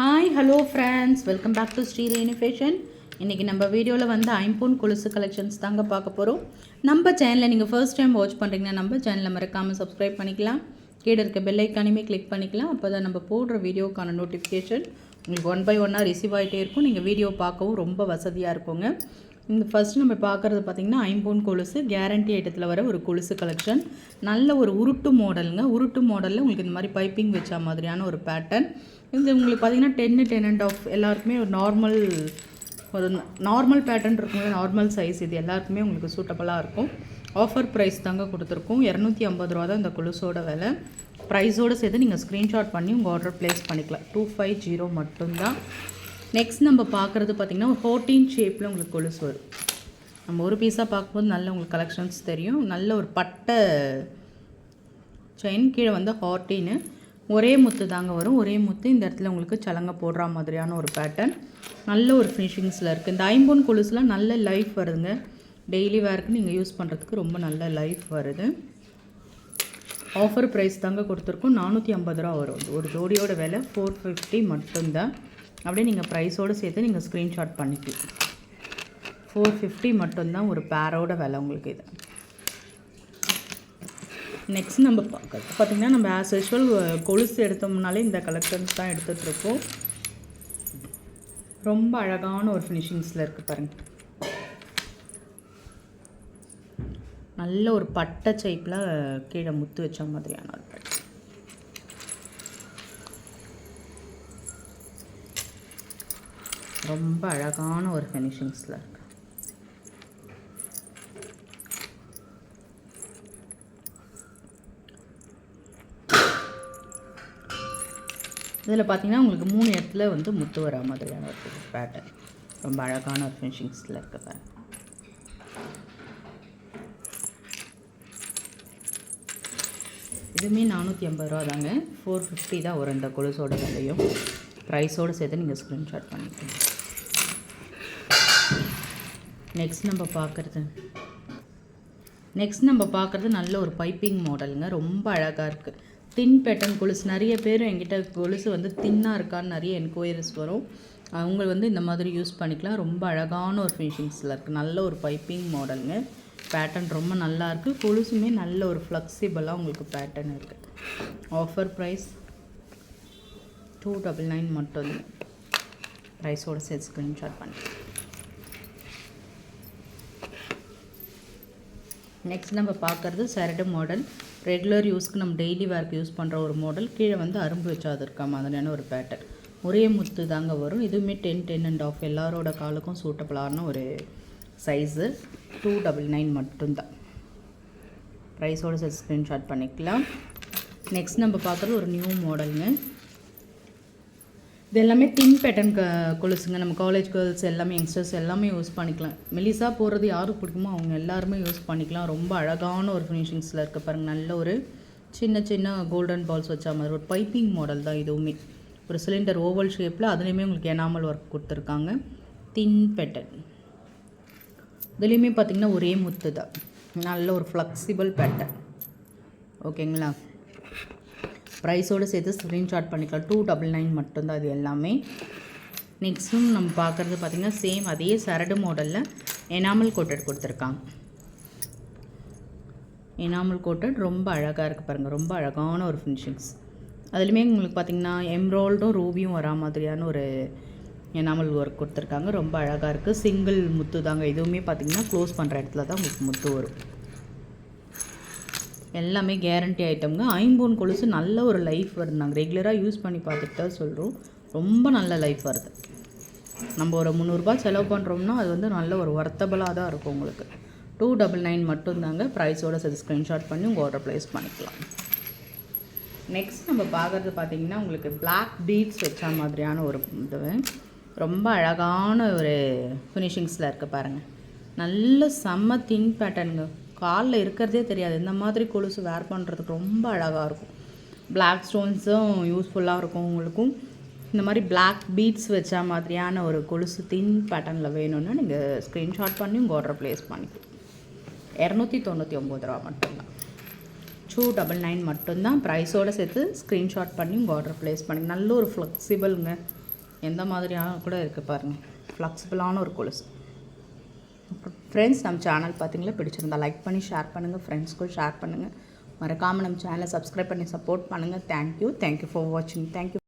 Hi hello friends welcome back to Sri Renu fashion இன்றைக்கி நம்ம வீடியோவில் வந்து ஐம்பூன் கொலுசு கலெக்ஷன்ஸ் தாங்க பார்க்க போகிறோம் நம்ம சேனலை நீங்கள் ஃபர்ஸ்ட் டைம் வாட்ச் பண்ணுறீங்கன்னா நம்ம சேனலை மறக்காமல் சப்ஸ்கிரைப் பண்ணிக்கலாம். கீழே இருக்க பெல்லைக்கானுமே கிளிக் பண்ணிக்கலாம். அப்போ தான் நம்ம போடுற வீடியோக்கான நோட்டிஃபிகேஷன் உங்களுக்கு ஒன் பை ஒன்னாக ரிசீவ் ஆகிட்டே இருக்கும். நீங்கள் வீடியோ பார்க்கவும் ரொம்ப வசதியாக இருக்குங்க. இந்த ஃபஸ்ட்டு நம்ம பார்க்குறது பார்த்திங்கன்னா ஐம்பொன் கொலுசு. கேரண்டி ஐட்டத்தில் வர ஒரு கொலுசு கலெக்ஷன் நல்ல ஒரு உருட்டு மாடலுங்க உருட்டு மாடலில் உங்களுக்கு இந்த மாதிரி பைப்பிங் வச்ச மாதிரியான ஒரு பேட்டர்ன் இது உங்களுக்கு பார்த்தீங்கன்னா டென்னு டென் அண்ட் ஆஃப் எல்லாருக்குமே ஒரு நார்மல் ஒரு நார்மல் பேட்டர்ன் இருக்குங்க நார்மல் சைஸ் இது எல்லாருக்குமே உங்களுக்கு சூட்டபுளாக இருக்கும். ஆஃபர் ப்ரைஸ் தாங்க கொடுத்துருக்கோம். இரநூத்தி ஐம்பது ரூபா தான் இந்த கொலுசோட விலை. ப்ரைஸோடு சேர்த்து நீங்கள் ஸ்க்ரீன்ஷாட் பண்ணி உங்கள் ஆர்டர் ப்ளேஸ் பண்ணிக்கலாம். டூ ஃபைவ் ஜீரோ மட்டும்தான். நெக்ஸ்ட் நம்ம பார்க்குறது பார்த்திங்கன்னா ஒரு ஃபோர்டீன் ஷேப்பில் உங்களுக்கு கொலுசு வரும். நம்ம ஒரு பீஸாக பார்க்கும்போது நல்ல உங்களுக்கு கலெக்ஷன்ஸ் தெரியும். நல்ல ஒரு பட்டை செயின் கீழே வந்து ஹார்டின்னு ஒரே முத்து தாங்க வரும். ஒரே முத்து இந்த இடத்துல உங்களுக்கு சலங்க போடுற மாதிரியான ஒரு பேட்டர்ன் நல்ல ஒரு ஃபினிஷிங்ஸில் இருக்குது இந்த ஐம்பொன் கொலுசுலாம் நல்ல லைஃப் வருதுங்க. டெய்லி வேர்க்கு நீங்கள் யூஸ் பண்ணுறதுக்கு ரொம்ப நல்ல லைஃப் வருது. ஆஃபர் ப்ரைஸ் தாங்க கொடுத்துருக்கோம். நானூற்றி ஐம்பது ரூபா வரும். ஒரு ஜோடியோட விலை ஃபோர் ஃபிஃப்டி மட்டும்தான். அப்படியே நீங்கள் ப்ரைஸோடு சேர்த்து நீங்கள் ஸ்க்ரீன்ஷாட் பண்ணிக்கலாம் ஃபோர் ஃபிஃப்டி மட்டும்தான் ஒரு பேரோட விலை உங்களுக்கு இது. நெக்ஸ்ட் நம்ம பார்க்கறது பார்த்திங்கன்னா நம்ம ஆஸ் யூஷுவல் கொலுசு எடுத்தோம்னாலே இந்த கலெக்ஷன்ஸ் தான் எடுத்துகிட்ருக்கோம் ரொம்ப அழகான ஒரு ஃபினிஷிங்ஸில் இருக்குது பாருங்கள் நல்ல ஒரு பட்டை சைப்பில் கீழே முத்து வச்ச மாதிரியான ஒரு பட்டை. ரொம்ப அழகான ஒரு ஃபினிஷிங்ஸில் இருக்கு. இதில் பார்த்தீங்கன்னா உங்களுக்கு மூணு இடத்துல வந்து முத்து வரா மாதிரியான ஒரு பேட்டர்ன் ரொம்ப அழகான ஒரு ஃபினிஷிங்ஸில் இருக்க பாருங்க. இதுவுமே நானூற்றி ஐம்பது ரூபா தாங்க ஃபோர் ஃபிஃப்டி தான் வரும் இந்த கொலுசோட விலையும். ப்ரைஸோடு சேர்த்து நீங்கள் ஸ்க்ரீன்ஷாட் பண்ணிக்கணும் நெக்ஸ்ட் நம்ம பார்க்குறது. நெக்ஸ்ட் நம்ம பார்க்குறது நல்ல ஒரு பைப்பிங் மாடலுங்க ரொம்ப அழகாக இருக்குது தின் பேட்டர்ன் கொலுசு. நிறைய பேர் என்கிட்ட கொலுசு வந்து தின்னாக இருக்கான்னு நிறைய என்கொயரிஸ் வரும். அவங்க வந்து இந்த மாதிரி யூஸ் பண்ணிக்கலாம். ரொம்ப அழகான ஒரு ஃபினிஷிங்ஸில் இருக்குது நல்ல ஒரு பைப்பிங் மாடலுங்க பேட்டர்ன் ரொம்ப நல்லா இருக்குது கொலுசுமே நல்ல ஒரு ஃப்ளெக்சிபிளாக உங்களுக்கு பேட்டர்ன் இருக்குது offer price two double nine மட்டும் ப்ரைஸோட சேர்த்து ஸ்க்ரீன்ஷாட் பண்ணி. நெக்ஸ்ட் நம்ம பார்க்குறது சரடு மாடல் ரெகுலர் யூஸ்க்கு நம்ம டெய்லி வேர்க்கு யூஸ் பண்ணுற ஒரு மாடல் கீழே வந்து அரும்பு வச்சாது இருக்கா? மாதிரியான ஒரு பேட்டர்ன் ஒரே முத்து தாங்க வரும். இதுவுமே டென் டென் அண்ட் ஆஃப் எல்லாரோட காலுக்கும் சூட்டபிளான ஒரு சைஸு டூ டபுள் நைன் மட்டும்தான் ப்ரைஸோடு சேர்த்து ஸ்க்ரீன்ஷாட் பண்ணிக்கலாம். நெக்ஸ்ட் நம்ம பார்க்குறது ஒரு நியூ மாடலுங்க இது எல்லாமே தின் பேட்டர்ன் க கொலுசுங்க. நம்ம காலேஜ் கேர்ள்ஸ் எல்லாமே யங்ஸ்டர்ஸ் எல்லாமே யூஸ் பண்ணிக்கலாம். மெலிசா போடுறது யாருக்கு பிடிக்குமோ அவங்க எல்லாருமே யூஸ் பண்ணிக்கலாம். ரொம்ப அழகான ஒரு ஃபினிஷிங்ஸில் இருக்க பாருங்கள் நல்ல ஒரு சின்ன சின்ன கோல்டன் பால்ஸ் வச்ச மாதிரி ஒரு பைப்பிங் மாடல் தான் இதுவுமே. ஒரு சிலிண்டர் ஓவல் ஷேப்பில் அதுலேயுமே உங்களுக்கு எனாமல் ஒர்க் கொடுத்துருக்காங்க. தின் பேட்டர்ன் இதுலேயுமே பார்த்திங்கன்னா ஒரே முத்து தான் நல்ல ஒரு ஃப்ளெக்சிபிள் பேட்டர்ன் ஓகேங்களா ப்ரைஸோடு சேர்த்து ஸ்க்ரீன்ஷாட் பண்ணிக்கலாம். டூ டபுள் நைன் மட்டும்தான் அது எல்லாமே. நெக்ஸ்ட்டும் நம்ம பார்க்குறது பார்த்திங்கன்னா சேம் அதே சரடு மாடலில் எனாமல் கோட்டட் கொடுத்துருக்காங்க. எனாமல் கோட்டட் ரொம்ப அழகாக இருக்குது பாருங்கள் ரொம்ப அழகான ஒரு ஃபினிஷிங்ஸ் அதுலேயுமே உங்களுக்கு பார்த்திங்கன்னா எம்ராய்டும் ரூபியும் வரா மாதிரியான ஒரு எனாமல் ஒர்க் கொடுத்துருக்காங்க. ரொம்ப அழகாக இருக்குது சிங்கிள் முத்து தாங்க இதுவுமே பார்த்திங்கன்னா க்ளோஸ் பண்ணுற இடத்துல தான் உங்களுக்கு முத்து வரும். எல்லாமே கேரண்டி ஐட்டம்ங்க ஐம்பூன் கொலுசு நல்ல ஒரு லைஃப் வருது. நாங்கள் ரெகுலராக யூஸ் பண்ணி பார்த்துட்டு தான் சொல்கிறோம் ரொம்ப நல்ல லைஃப் வருது. நம்ம ஒரு முந்நூறுரூபா செலவு பண்ணுறோம்னா அது வந்து நல்ல ஒரு ஒர்த்தபுளாக தான் இருக்கும் உங்களுக்கு. டூ டபுள் நைன் மட்டும்தாங்க. ப்ரைஸோட சரி ஸ்க்ரீன்ஷாட் பண்ணி உங்கள் ஆர்டர் ப்ளேஸ் பண்ணிக்கலாம். நெக்ஸ்ட் நம்ம பார்க்குறது பார்த்திங்கன்னா உங்களுக்கு பிளாக் பீட்ஸ் வச்ச மாதிரியான ஒரு இது. ரொம்ப அழகான ஒரு ஃபினிஷிங்ஸில் இருக்குது பாருங்கள் நல்ல செம்ம தின் பேட்டர்னுங்க காலில் இருக்கிறதே தெரியாது. இந்த மாதிரி கொலுசு வேர் பண்ணுறதுக்கு ரொம்ப அழகாக இருக்கும். பிளாக் ஸ்டோன்ஸும் யூஸ்ஃபுல்லாக இருக்கும் உங்களுக்கும். இந்த மாதிரி பிளாக் பீட்ஸ் வச்ச மாதிரியான ஒரு கொலுசு தின் பேட்டர்னில் வேணும்னா நீங்கள் ஸ்க்ரீன்ஷாட் பண்ணி உங்கள் ஆர்டர் ப்ளேஸ் பண்ணிக்கலாம். இரநூத்தி தொண்ணூற்றி ஒம்பது ரூபா மட்டும்தான். டூ டபுள் நைன் மட்டும்தான். ப்ரைஸோடு சேர்த்து ஸ்க்ரீன்ஷாட் பண்ணி உங்கள் ஆர்டர் ப்ளேஸ் பண்ணி நல்ல ஒரு ஃப்ளெக்சிபிளுங்க எந்த மாதிரியான கூட இருக்குது பாருங்கள் ஃப்ளெக்சிபிளான ஒரு கொலுசு. ஃப்ரெண்ட்ஸ் நம்ம சேனல் பார்த்தீங்களா பிடிச்சிருந்தா லைக் பண்ணி ஷேர் பண்ணுங்கள் ஃப்ரெண்ட்ஸ்க்கும் ஷேர் பண்ணுங்கள் மறக்காமல் நம்ம சேனலை சப்ஸ்கிரைப் பண்ணி சப்போர்ட் பண்ணுங்கள் thank you thank you for வாட்சிங் தேங்க்யூ